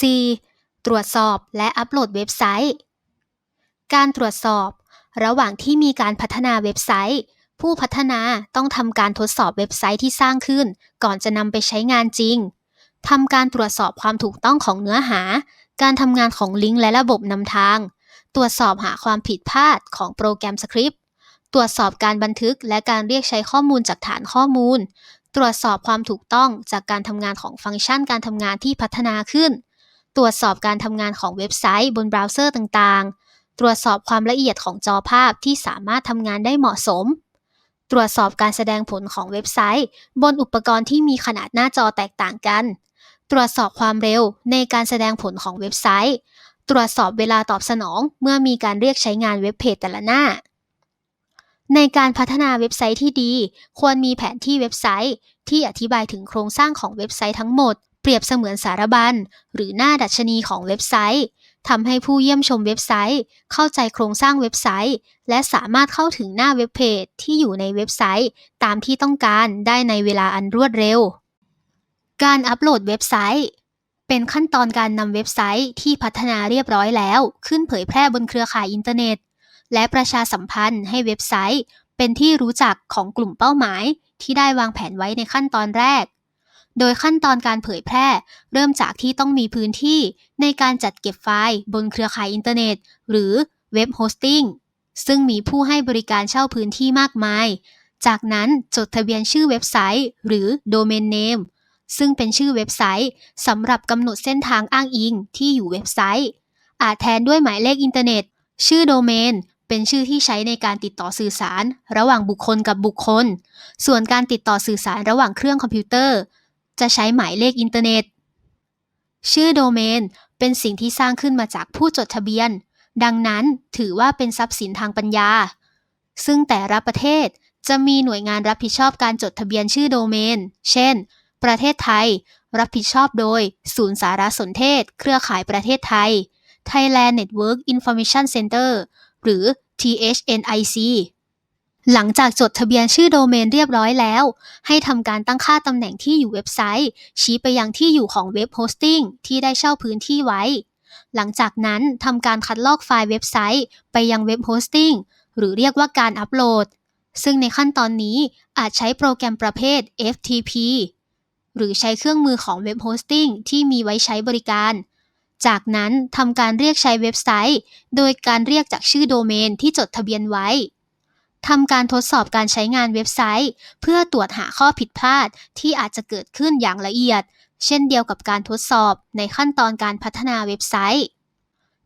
C ตรวจสอบและอัปโหลดเว็บไซต์ การตรวจสอบ ระหว่างที่มีการพัฒนาเว็บไซต์ ผู้พัฒนาต้องทำการทดสอบเว็บไซต์ที่สร้างขึ้น ก่อนจะนำไปใช้งานจริงทำการตรวจสอบความถูกต้องของเนื้อหา การทำงานของลิงก์และระบบนำทาง ตรวจสอบหาความผิดพลาดของโปรแกรมสคริปต์ ตรวจสอบการบันทึกและการเรียกใช้ข้อมูลจากฐานข้อมูล ตรวจสอบความถูกต้องจากการทำงานของฟังก์ชันการทำงานที่พัฒนาขึ้น ตรวจสอบการทำงานของเว็บไซต์บนเบราว์เซอร์ต่างๆ ตรวจสอบความละเอียดของจอภาพที่สามารถทำงานได้เหมาะสม ตรวจสอบการแสดงผลของเว็บไซต์ บนอุปกรณ์ที่มีขนาดหน้าจอแตกต่างกัน ตรวจสอบความเร็วในการแสดงผลของเว็บไซต์ ตรวจสอบเวลาตอบสนองเมื่อมีการเรียกใช้งานเว็บเพจแต่ละหน้า ในการพัฒนาเว็บไซต์ที่ดี ควรมีแผนที่เว็บไซต์ ที่อธิบายถึงโครงสร้างของเว็บไซต์ทั้งหมด เปรียบเสมือนสารบัญ หรือหน้าดัชนีของเว็บไซต์ทำให้ผู้เยี่ยมชมเว็บไซต์ เข้าใจโครงสร้างเว็บไซต์ และสามารถเข้าถึงหน้าเว็บเพจที่อยู่ในเว็บไซต์ ตามที่ต้องการได้ในเวลาอันรวดเร็ว การอัปโหลดเว็บไซต์ เป็นขั้นตอนการนำเว็บไซต์ที่พัฒนาเรียบร้อยแล้ว ขึ้นเผยแพร่บนเครือข่ายอินเทอร์เน็ต และประชาสัมพันธ์ให้เว็บไซต์ เป็นที่รู้จักของกลุ่มเป้าหมาย ที่ได้วางแผนไว้ในขั้นตอนแรก โดยขั้นตอนการเผยแพร่ เริ่มจากที่ต้องมีพื้นที่ในการจัดเก็บไฟล์บนเครือข่ายอินเทอร์เน็ต หรือเว็บโฮสติ้งซึ่งมีผู้ให้บริการเช่าพื้นที่มากมาย จากนั้นจดทะเบียนชื่อเว็บไซต์ หรือ Domain Name ซึ่งเป็นชื่อเว็บไซต์สำหรับกำหนดเส้นทางอ้างอิงที่อยู่เว็บไซต์ อาจแทนด้วยหมายเลขอินเทอร์เน็ต ชื่อโดเมนเป็นชื่อที่ใช้ในการติดต่อสื่อสาร ระหว่างบุคคลกับบุคคล ส่วนการติดต่อสื่อสารระหว่างเครื่องคอมพิวเตอร์ จะใช้หมายเลขอินเทอร์เน็ต ชื่อโดเมนเป็นสิ่งที่สร้างขึ้นมาจากผู้จดทะเบียน ดังนั้นถือว่าเป็นทรัพย์สินทางปัญญา ซึ่งแต่ละประเทศจะมีหน่วยงานรับผิดชอบการจดทะเบียนชื่อโดเมน เช่น ประเทศไทย รับผิดชอบโดย ศูนย์สารสนเทศ เครือข่ายประเทศไทย Thailand Network Information Center หรือ THNIC หลังจากจดทะเบียนชื่อโดเมนเรียบร้อยแล้ว ให้ทำการตั้งค่าตำแหน่งที่อยู่เว็บไซต์ ชี้ไปยังที่อยู่ของเว็บโฮสติ้งที่ได้เช่าพื้นที่ไว้ หลังจากนั้นทำการคัดลอกไฟล์เว็บไซต์ ไปยังเว็บโฮสติ้งหรือเรียกว่าการอัปโหลด ซึ่งในขั้นตอนนี้อาจใช้โปรแกรมประเภท FTP หรือใช้เครื่องมือของเว็บโฮสติ้งที่มีไว้ใช้บริการ จากนั้นทำการเรียกใช้เว็บไซต์ โดยการเรียกจากชื่อโดเมนที่จดทะเบียนไว้ ทำการทดสอบการใช้งานเว็บไซต์ เพื่อตรวจหาข้อผิดพลาดที่อาจจะเกิดขึ้นอย่างละเอียด เช่นเดียวกับการทดสอบในขั้นตอนการพัฒนาเว็บไซต์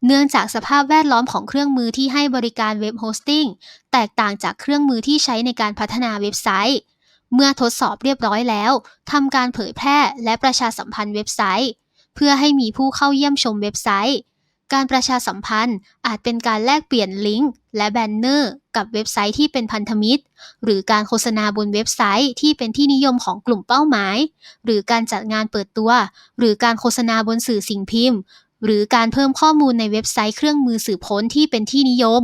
เนื่องจากสภาพแวดล้อมของเครื่องมือที่ให้บริการเว็บโฮสติ้งแตกต่างจากเครื่องมือที่ใช้ในการพัฒนาเว็บไซต์ เมื่อทดสอบเรียบร้อยแล้วทำการเผยแพร่และประชาสัมพันธ์เว็บไซต์ เพื่อให้มีผู้เข้าเยี่ยมชมเว็บไซต์การประชาสัมพันธ์อาจเป็นการแลกเปลี่ยนลิงก์และแบนเนอร์ กับเว็บไซต์ที่เป็นพันธมิตร หรือการโฆษณาบนเว็บไซต์ที่เป็นที่นิยมของกลุ่มเป้าหมาย หรือการจัดงานเปิดตัว หรือการโฆษณาบนสื่อสิ่งพิมพ์ หรือการเพิ่มข้อมูลในเว็บไซต์เครื่องมือสืบค้นที่เป็นที่นิยม